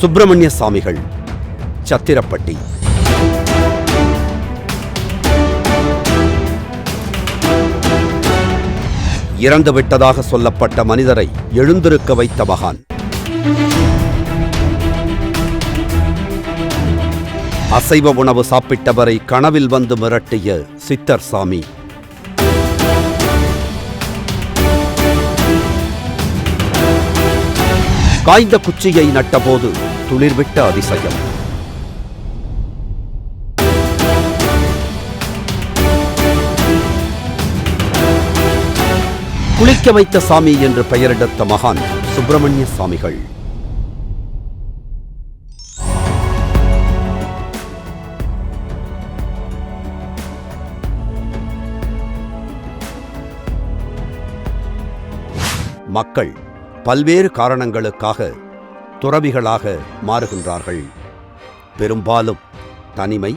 சுப்பிரமணிய சாமிகள் சத்திரப்பட்டி. இறந்து விட்டதாக சொல்லப்பட்ட மனிதரை எழுந்திருக்க வைத்த மகான். அசைவ உணவு சாப்பிட்டவரை கனவில் வந்து மிரட்டிய சித்தர் சாமி. காய்ந்த குச்சியை நட்டபோது துளிர்விட்ட அதிசயம். குளிக்க வைத்த சாமி என்று பெயரிடத்த மகான் சுப்பிரமணிய சாமிகள். மக்கள் பல்வேறு காரணங்களுக்காக துறவிகளாக மாறுகின்றார்கள். பெரும்பாலும் தனிமை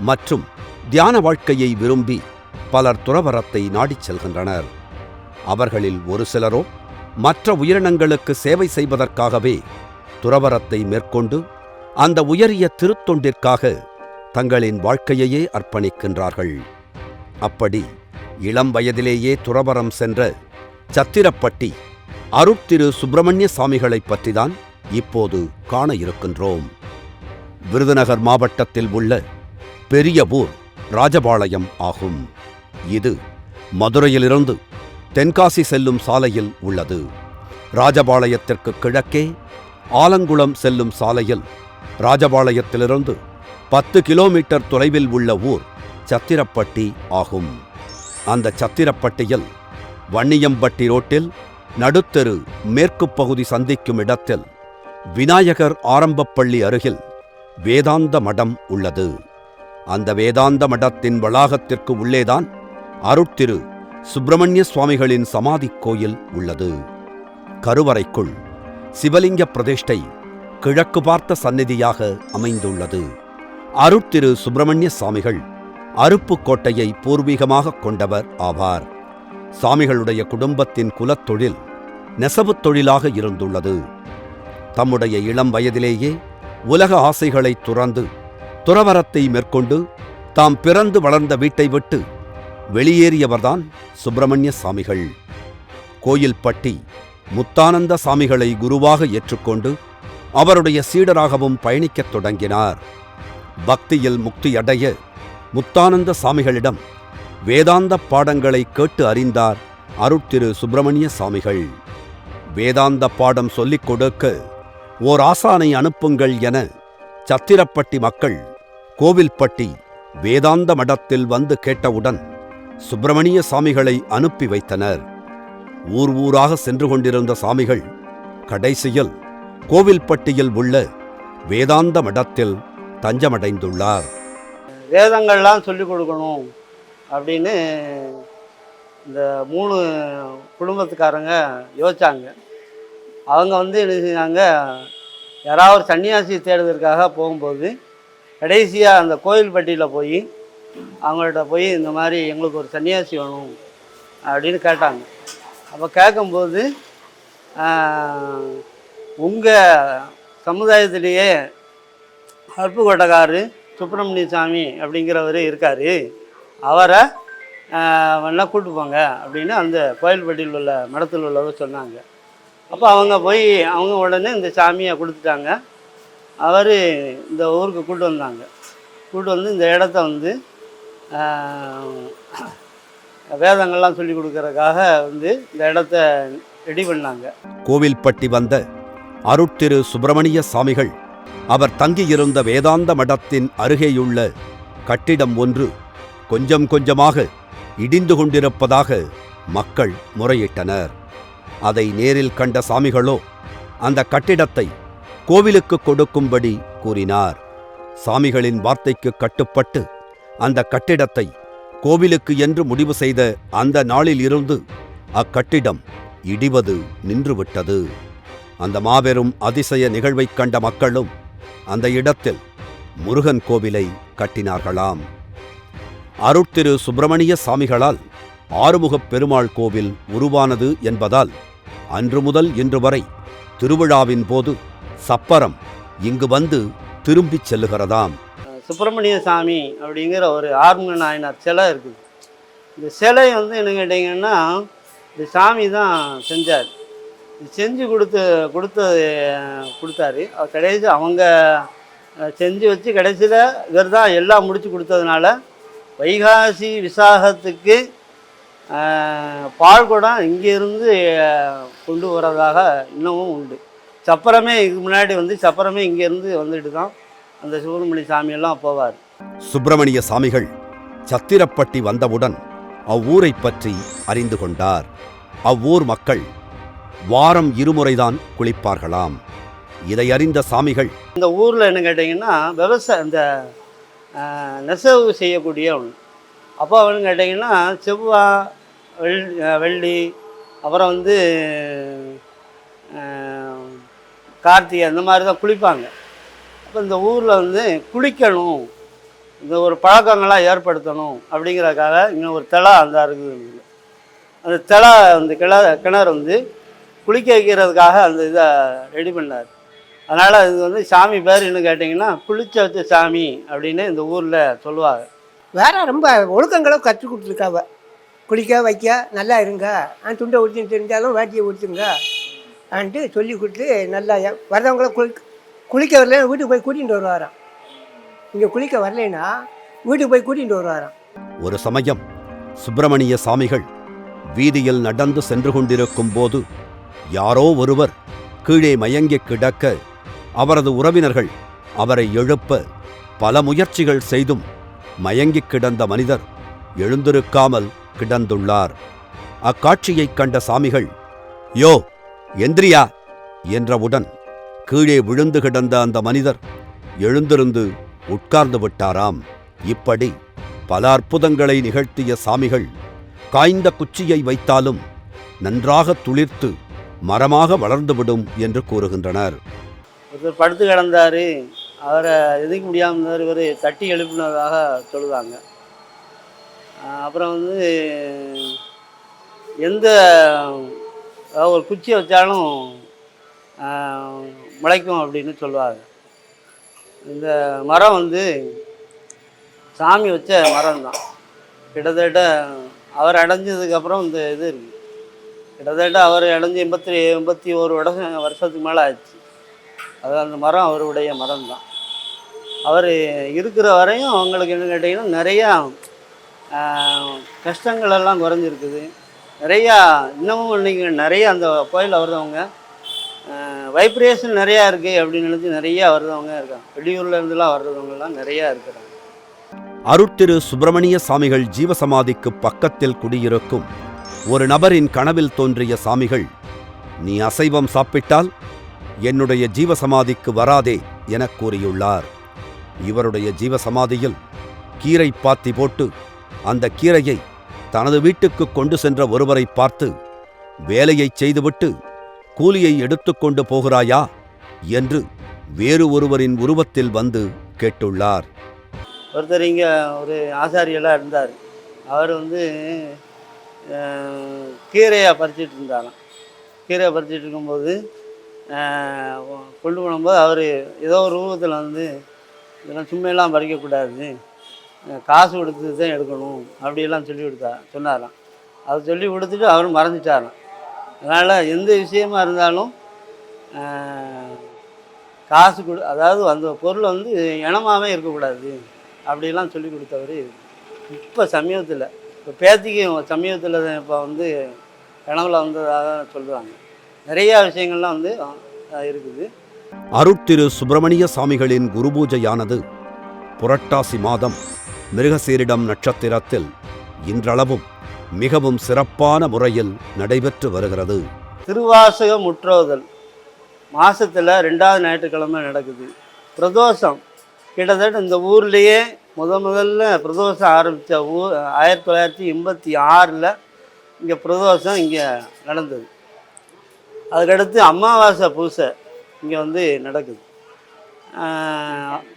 மற்றும் தியான வாழ்க்கையை விரும்பி பலர் துறவரத்தை நாடிச் செல்கின்றனர். அவர்களில் ஒரு சிலரோ மற்ற உயிரினங்களுக்கு சேவை செய்வதற்காகவே துறவரத்தை மேற்கொண்டு அந்த உயரிய திருத்தொண்டிற்காக தங்களின் வாழ்க்கையையே அர்ப்பணிக்கின்றார்கள். அப்படி இளம் வயதிலேயே துறவரம் சென்ற சத்திரப்பட்டி அருட்திரு சுப்பிரமணிய சாமிகளைப் பற்றிதான் இப்போது காண இருக்கின்றோம். விருதுநகர் மாவட்டத்தில் உள்ள பெரிய ஊர் ராஜபாளையம் ஆகும். இது மதுரையிலிருந்து தென்காசி செல்லும் சாலையில் உள்ளது. ராஜபாளையத்திற்கு கிழக்கே ஆலங்குளம் செல்லும் சாலையில் ராஜபாளையத்திலிருந்து பத்து கிலோமீட்டர் தொலைவில் உள்ள ஊர் சத்திரப்பட்டி ஆகும். அந்த சத்திரப்பட்டியில் வன்னியம்பட்டி ரோட்டில் நடுத்தெரு மேற்கு பகுதி சந்திக்கும் இடத்தில் விநாயகர் ஆரம்பப்பள்ளி அருகில் வேதாந்த மடம் உள்ளது. அந்த வேதாந்த மடத்தின் வளாகத்திற்கு உள்ளேதான் அருட்திரு சுப்பிரமணிய சுவாமிகளின் சமாதி கோயில் உள்ளது. கருவறைக்குள் சிவலிங்க பிரதிஷ்டை கிழக்கு பார்த்த சந்நிதியாக அமைந்துள்ளது. அருட்திரு சுப்பிரமணிய சாமிகள் அருப்புக்கோட்டையை பூர்வீகமாக கொண்டவர் ஆவார். சாமிகளுடைய குடும்பத்தின் குலத்தொழில் நெசவுத் தொழிலாக இருந்துள்ளது. தம்முடைய இளம் வயதிலேயே உலக ஆசைகளை துறந்து துறவரத்தை மேற்கொண்டு தாம் பிறந்து வளர்ந்த வீட்டை விட்டு வெளியேறியவர்தான் சுப்பிரமணிய சாமிகள். கோயில்பட்டி முத்தானந்த சாமிகளை குருவாக ஏற்றுக்கொண்டு அவருடைய சீடராகவும் பயணிக்கத் தொடங்கினார். பக்தியில் முக்தியடைய முத்தானந்த சாமிகளிடம் வேதாந்த பாடங்களை கேட்டு அறிந்தார் அருட்திரு சுப்பிரமணிய சாமிகள். வேதாந்த பாடம் சொல்லிக் கொடுக்க ஓர் ஆசானை அனுப்புங்கள் என சத்திரப்பட்டி மக்கள் கோவில்பட்டி வேதாந்த மடத்தில் வந்து கேட்டவுடன் சுப்பிரமணிய சாமிகளை அனுப்பி வைத்தனர். ஊர் ஊராக சென்று கொண்டிருந்த சாமிகள் கடைசியில் கோவில்பட்டியில் உள்ள வேதாந்த மடத்தில் தஞ்சமடைந்துள்ளார். வேதங்கள்லாம் சொல்லிக் கொடுக்கணும் அப்படின்னு இந்த மூணு குடும்பத்துக்காரங்க யோசிச்சாங்க. அவங்க வந்து என்ன செஞ்சாங்க யாராவது ஒரு சன்னியாசி தேடுவதற்காக போகும்போது கடைசியாக அந்த கோயில்பட்டியில் போய் அவங்கள்ட்ட போய் இந்த மாதிரி எங்களுக்கு ஒரு சன்னியாசி வேணும் அப்படின்னு கேட்டாங்க. அப்போ கேட்கும்போது உங்கள் சமுதாயத்திலேயே அருப்புக்கோட்டைக்காரரு சுப்பிரமணிய சாமி அப்படிங்கிறவர் இருக்கார். அவரை வேணால் கூப்பிட்டு போங்க அப்படின்னு அந்த கோயில்பட்டியில் உள்ள மடத்தில் உள்ளவர் சொன்னாங்க. அப்போ அவங்க போய் அவங்க உடனே இந்த சாமியை கொடுத்துட்டாங்க. அவர் இந்த ஊருக்கு கூட்டு வந்தாங்க. கூட்டு வந்து இந்த இடத்த வந்து வேதங்கள்லாம் சொல்லி கொடுக்கறதுக்காக வந்து இந்த இடத்த ரெடி பண்ணாங்க. கோவில்பட்டி வந்த அருட்திரு சுப்பிரமணிய சாமிகள் அவர் தங்கியிருந்த வேதாந்த மடத்தின் அருகேயுள்ள கட்டிடம் ஒன்று கொஞ்சம் கொஞ்சமாக இடிந்து கொண்டிருப்பதாக மக்கள் முறையிட்டனர். அதை நேரில் கண்ட சாமிகளோ அந்த கட்டிடத்தை கோவிலுக்கு கொடுக்கும்படி கூறினார். சாமிகளின் வார்த்தைக்கு கட்டுப்பட்டு அந்த கட்டிடத்தை கோவிலுக்கு என்று முடிவு செய்த அந்த நாளில் இருந்து அக்கட்டிடம் இடிவது நின்றுவிட்டது. அந்த மாபெரும் அதிசய நிகழ்வைக் கண்ட மக்களும் அந்த இடத்தில் முருகன் கோவிலை கட்டினார்களாம். அருட்திரு சுப்பிரமணிய சாமிகளால் ஆறுமுகப் பெருமாள் கோவில் உருவானது என்பதால் அன்று முதல் இன்று வரை திருவிழாவின் போது சப்பரம் இங்கு வந்து திரும்பிச் செல்லுகிறதாம். சுப்பிரமணிய சாமி அப்படிங்கிற ஒரு ஆறுமுக நாயனார் சிலை இருக்குது. இந்த சிலை வந்து என்ன கேட்டிங்கன்னா இந்த சாமி தான் செஞ்சார். செஞ்சு கொடுத்து கொடுத்தது கொடுத்தாரு. அவர் கடைசி அவங்க செஞ்சு வச்சு கடைசியில் இவர் தான் எல்லாம் முடித்து கொடுத்ததுனால வைகாசி விசாகத்துக்கு பால்குடம் இங்கேருந்து கொண்டு வரதாக இன்னமும் உண்டு. சப்பரமே இதுக்கு முன்னாடி வந்து சப்பரமே இங்கேருந்து வந்துட்டு தான் அந்த சுப்பிரமணிய சாமியெல்லாம் போவார். சுப்பிரமணிய சாமிகள் சத்திரப்பட்டி வந்தவுடன் அவ்வூரைப் பற்றி அறிந்து கொண்டார். அவ்வூர் மக்கள் வாரம் இருமுறைதான் குளிப்பார்களாம். இதை அறிந்த சாமிகள் இந்த ஊரில் என்ன கேட்டிங்கன்னா விவசாய இந்த நெசவு செய்யக்கூடிய ஒன்று அப்போ அவனு கேட்டிங்கன்னா செவ்வாய் வெள் வெள்ளி அப்புறம் வந்து கார்த்திகை அந்த மாதிரி தான் குளிப்பாங்க. அப்போ இந்த ஊரில் வந்து குளிக்கணும் இந்த ஒரு பழக்கங்களாக ஏற்படுத்தணும் அப்படிங்கிறதுக்காக இங்கே ஒரு திளா அந்த இருக்குது. அந்த தலை அந்த கிண கிணறு வந்து குளிக்க வைக்கிறதுக்காக அந்த இதை ரெடி பண்ணார். அதனால் இது வந்து சாமி பேர் என்ன கேட்டிங்கன்னா குளிச்ச வச்ச சாமி அப்படின்னு இந்த ஊரில் சொல்லுவாங்க. வேற ரொம்ப ஒழுக்கங்களும் கற்றுக் கொடுத்துருக்காவ. குளிக்க வைக்க நல்லா இருங்க. ஆ துண்டை ஊற்றின்னு தெரிஞ்சாலும் வேட்டியை ஊற்றுங்க ஆன்ட்டு சொல்லி கொடுத்து நல்லா எ- வர்றவங்கள குளி குளிக்க வரலன்னா வீட்டுக்கு போய் கூட்டிகிட்டு வருவாராம். இங்கே குளிக்க வரலைன்னா வீட்டுக்கு போய் கூட்டிகிட்டு வருவாராம். ஒரு சமயம் சுப்பிரமணிய சாமிகள் வீதியில் நடந்து சென்று கொண்டிருக்கும் போது யாரோ ஒருவர் கீழே மயங்கிக் கிடக்க அவரது உறவினர்கள் அவரை எழுப்ப பல முயற்சிகள் செய்தும் மயங்கிக் கிடந்த மனிதர் எழுந்திருக்காமல் கிடந்துள்ளார். அக்காட்சியைக் கண்ட சாமிகள் யோ எந்திரியா! என்றவுடன் கீழே விழுந்து கிடந்த அந்த மனிதர் எழுந்திருந்து உட்கார்ந்து விட்டாராம். இப்படி பல அற்புதங்களை நிகழ்த்திய சாமிகள் காய்ந்த குச்சியை வைத்தாலும் நன்றாக துளிர்த்து மரமாக வளர்ந்துவிடும் என்று கூறுகின்றனர். படுத்து கிடந்தாரு. அவரை எதுக்க முடியாமல் இருந்தார் இவர் தட்டி எழுப்பினதாக சொல்லுவாங்க அப்புறம் வந்து எந்த ஒரு குச்சி வச்சாலும் முளைக்கும் அப்படின்னு சொல்லுவாங்க. இந்த மரம் வந்து சாமி வச்ச மரம் தான் கிட்டத்தட்ட அவர் அடைஞ்சதுக்கப்புறம் இந்த இது இருக்குது கிட்டத்தட்ட அவர் அடைஞ்சு எண்பத்தி எண்பத்தி ஒரு வருஷம் வருஷத்துக்கு மேலே ஆச்சு. அது அந்த மரம் அவருடைய மரம் தான் அவர் இருக்கிற வரையும் அவங்களுக்கு என்ன கேட்டிங்கன்னா நிறையா கஷ்டங்கள் எல்லாம் குறைஞ்சிருக்குது. நிறையா இன்னமும் இன்னைக்கு நிறைய அந்த கோயில் வருதவங்க வைப்ரேஷன் நிறையா இருக்குது அப்படின்னு நினச்சி நிறையா வருதவங்க இருக்காங்க. வெளியூர்லேருந்துலாம் வர்றவங்கலாம் நிறையா இருக்கிறாங்க. அருட்திரு சுப்பிரமணிய சாமிகள் ஜீவசமாதிக்கு பக்கத்தில் குடியிருக்கும் ஒரு நபரின் கனவில் தோன்றிய சாமிகள் நீ அசைவம் சாப்பிட்டால் என்னுடைய ஜீவசமாதிக்கு வராதே எனக் கூறியுள்ளார். இவருடைய ஜீவசமாதியில் கீரை பாத்தி போட்டு அந்த கீரையை தனது வீட்டுக்கு கொண்டு சென்ற ஒருவரை பார்த்து வேலையைச் செய்துவிட்டு கூலியை எடுத்துக்கொண்டு போகிறாயா? என்று வேறு ஒருவரின் உருவத்தில் வந்து கேட்டுள்ளார். ஒருத்தர் இங்கே ஒரு ஆசாரியெல்லாம் இருந்தார். அவர் வந்து கீரையை பறிச்சிட்டு இருந்தாராம். கீரையை பறிச்சிட்டு இருக்கும்போது கொண்டு போகும்போது அவர் ஏதோ ஒரு ரூபத்தில் வந்து இதெல்லாம் சும்மையெல்லாம் பறிக்கக்கூடாது. காசு கொடுத்து தான் எடுக்கணும் அப்படியெல்லாம் சொல்லி கொடுத்தா சொன்னாராம். அதை சொல்லி கொடுத்துட்டு அவர் மறந்துட்டாராம். அதனால் எந்த விஷயமா இருந்தாலும் காசு கொடு அதாவது அந்த பொருள் வந்து இனமாகவே இருக்கக்கூடாது அப்படிலாம் சொல்லி கொடுத்தவர் இப்போ சமீபத்தில் இப்போ பேத்திக்கு சமீபத்தில் இப்போ வந்து கனவுல வந்ததாக சொல்லுவாங்க நிறையா விஷயங்கள்லாம் வந்து இருக்குது. அருட்திரு சுப்பிரமணிய சாமிகளின் குருபூஜையானது புரட்டாசி மாதம் மிருகசீரிடம் நட்சத்திரத்தில் இன்றளவும் மிகவும் சிறப்பான முறையில் நடைபெற்று வருகிறது. திருவாசக முற்றோதல் மாசத்துல ரெண்டாவது ஞாயிற்றுக்கிழமை நடக்குது. பிரதோஷம் கிட்டத்தட்ட இந்த ஊர்லேயே முத முதல்ல பிரதோஷம் ஆரம்பித்த ஊர் ஆயிரத்தி தொள்ளாயிரத்தி எண்பத்தி ஆறில் இங்கே பிரதோஷம் இங்கே நடந்தது. அதுக்கடுத்து அமாவாசை பூசை இங்கே வந்து நடக்குது.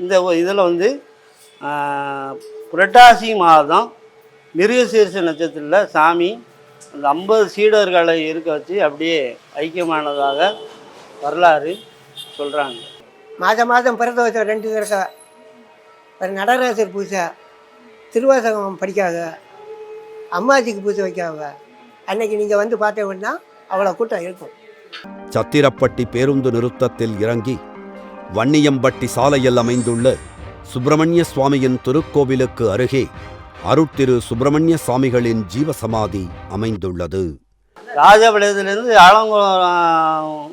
இந்த இதில் வந்து புரட்டாசி மாதம் மிருகசீர்ஷ நட்சத்திரத்தில் சாமி அந்த ஐம்பது சீடர்களை இருக்க வச்சு அப்படியே ஐக்கியமானதாக வரலாறு சொல்கிறாங்க மாதம் மாதம் பிறந்த பிரதோஷம் ரெண்டு தடவை ஒரு நடராசர் பூஜை திருவாசகம் படிக்காத அம்மாஜிக்கு பூஜை வைக்காத அன்னைக்கு நீங்கள் வந்து பார்த்தீங்கன்னா அவ்வளோ கூட்டம் இருக்கும். சத்திரப்பட்டி பேருந்து நிறுத்தத்தில் இறங்கி வன்னியம்பட்டி சாலையில் அமைந்துள்ள சுப்பிரமணிய சுவாமியின் திருக்கோவிலுக்கு அருகே அருட்திரு சுப்பிரமணிய சுவாமிகளின் ஜீவசமாதி அமைந்துள்ளது. ராஜபாளையத்துலேருந்து ஆலங்குளம்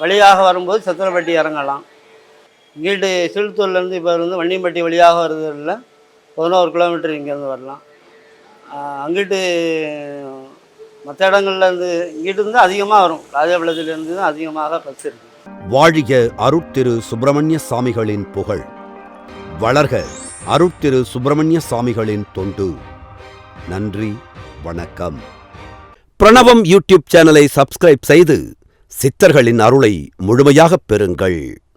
வழியாக வரும்போது சத்திரப்பட்டி இறங்கலாம். இங்கிட்டு சிலுத்தூர்லேருந்து இப்போ இருந்து வன்னியம்பட்டி வழியாக வருதுல பதினோரு கிலோமீட்டர் இங்கேருந்து வரலாம். அங்கிட்டு மற்ற இடங்கள்லேருந்து இங்கிட்டு அதிகமாக வரும். ராஜபாளையத்துலேருந்து தான் அதிகமாக பஸ் இருக்கு. வாழிக அருட்திரு சுப்பிரமணிய சாமிகளின் புகழ். வளர்க அருட்திரு சுப்பிரமணிய சாமிகளின் தொண்டு. நன்றி வணக்கம். பிரணவம் யூடியூப் சேனலை சப்ஸ்கிரைப் செய்து சித்தர்களின் அருளை முழுமையாகப் பெறுங்கள்.